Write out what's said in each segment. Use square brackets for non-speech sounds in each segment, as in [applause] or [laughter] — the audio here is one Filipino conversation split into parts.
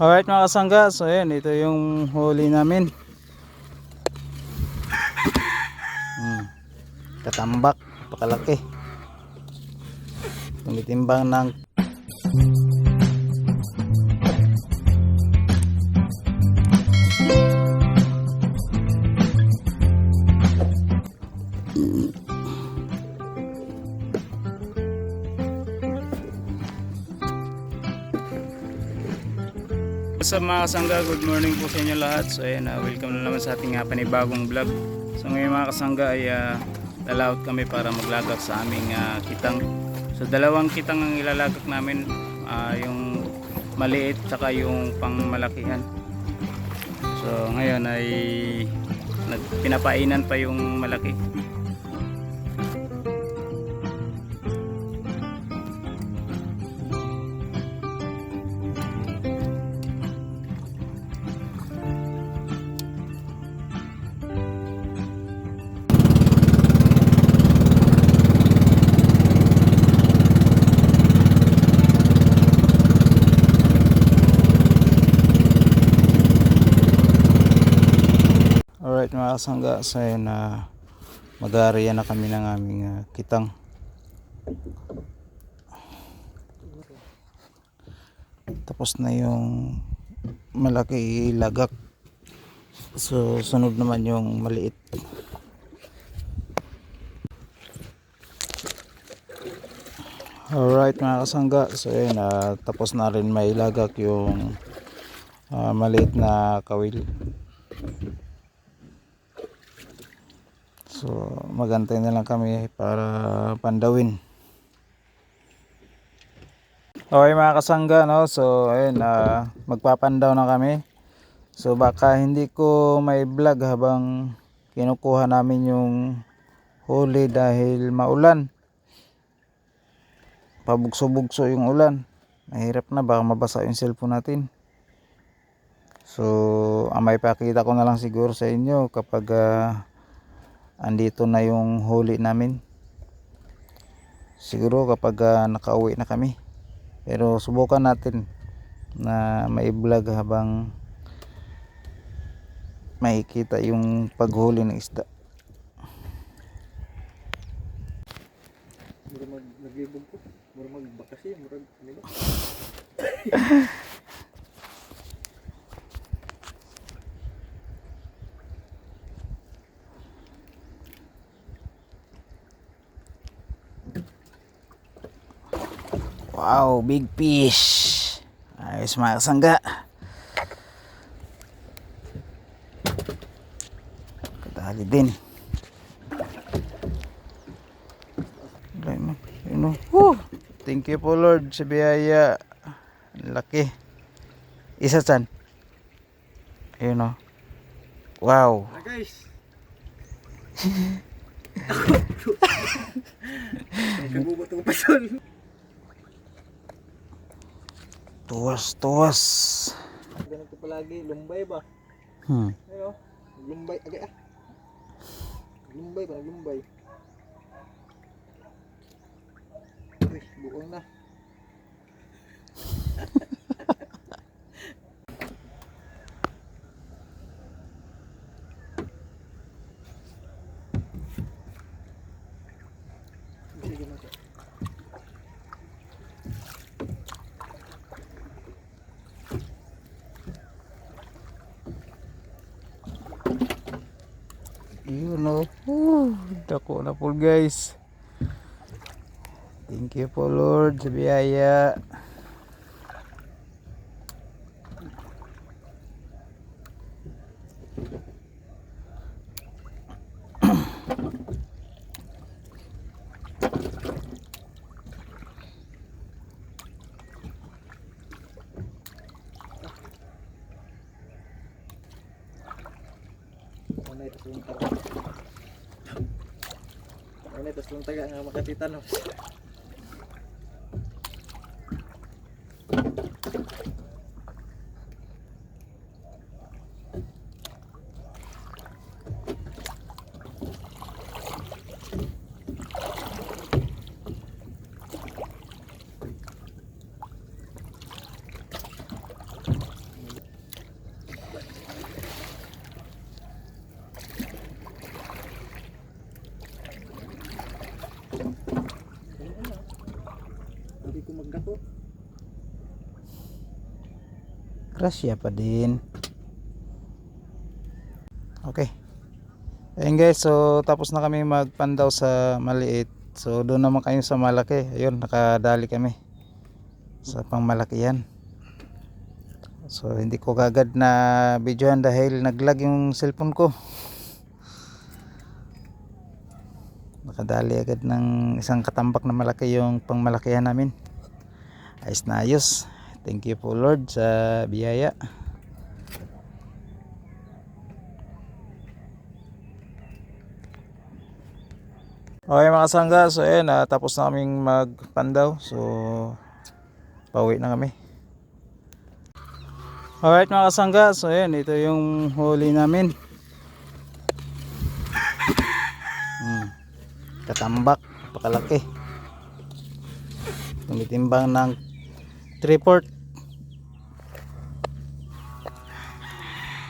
Alright mga kasangga, so ayan, ito yung huli namin. Hmm. Katambak, pakalaki. Tumitimbang ng Sa mga kasangga, good morning po sa inyo lahat. So ayan, ah, welcome na naman sa ating uh, panibagong vlog. So ngayon mga kasangga ay uh, lalaot kami para maglagak sa aming ah, kitang. So dalawang kitang ang ilalagak namin, ah, yung maliit tsaka yung pangmalakihan. So ngayon ay pinapainan pa yung malaki. Alright mga kasangga, yun na mag-aariya na kami ng aming ah, kitang. Tapos na yung malaki ilagak. So sunod naman yung maliit. Alright mga kasangga, so yun ah, tapos na rin may ilagak yung ah, maliit na kawil. So magantay na lang kami para pandawin. Okay mga kasangga no. So ayun ah, magpapandaw na kami. So baka hindi ko may vlog habang kinukuha namin yung huli dahil maulan. Pabugso-bugso yung ulan. Mahirap na baka mabasa yung cellphone natin. So ang may pakita ko na lang siguro sa inyo kapag ah, andito na yung huli namin siguro kapag ah, nakauwi na kami pero subukan natin na may vlog habang makikita yung paghuli ng isda Mura mag naglibog ko. Mura magbakasyon. Mura [laughs] wow big fish ayos mga kasangga kadali din yun, oh. Woo! thank you po Lord sa biyaya laki isa chan ayun oh wow Ah guys. [laughs] Kagubo itong pasol. Tuwas tuwas Ganito palagi. Lumbay ba? hmm. Ano? Lumbay. Agay ah. Lumbay ba? Lumbay. Uy, buong na. Sige na. Yun o. Woo, dako na po guys. Thank you po Lord sa biyaya. Ano ito yung taga nga makatitanos? Grasya pa din. Okay. Ayun guys, so tapos na kami magpandaw sa maliit. So doon naman kayo sa malaki. Ayun, nakadali kami. Sa pangmalaki yan. So hindi ko kagad na videohan dahil naglag yung cellphone ko. Nakadali agad ng isang katambak na malaki yung pangmalakihan namin. Ayos na ayos. Thank you po Lord sa biyaya. Okay mga sangga, so ayan, ah, tapos na kaming magpandaw. So, pauwi na kami. Alright mga kasangga, so ayan, ito yung huli namin. Hmm. Katambak, pakalaki. Tumitimbang ng 3 port.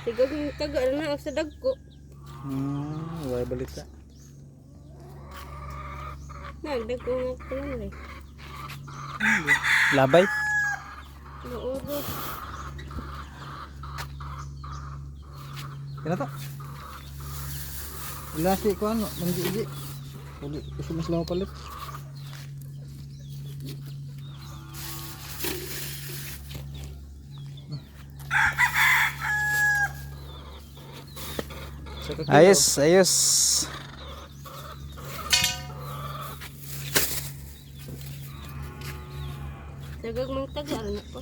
Siguro yung taga na ako sa dagko. Hmm, wala balita. Nagdagko nga ko lang eh. Labay? Mauro. Kaya to. Ilasi ko ano, manggi-igi. Uli, kasi mas lama palit. Ayos, ayos. Dagag mang taga na ko.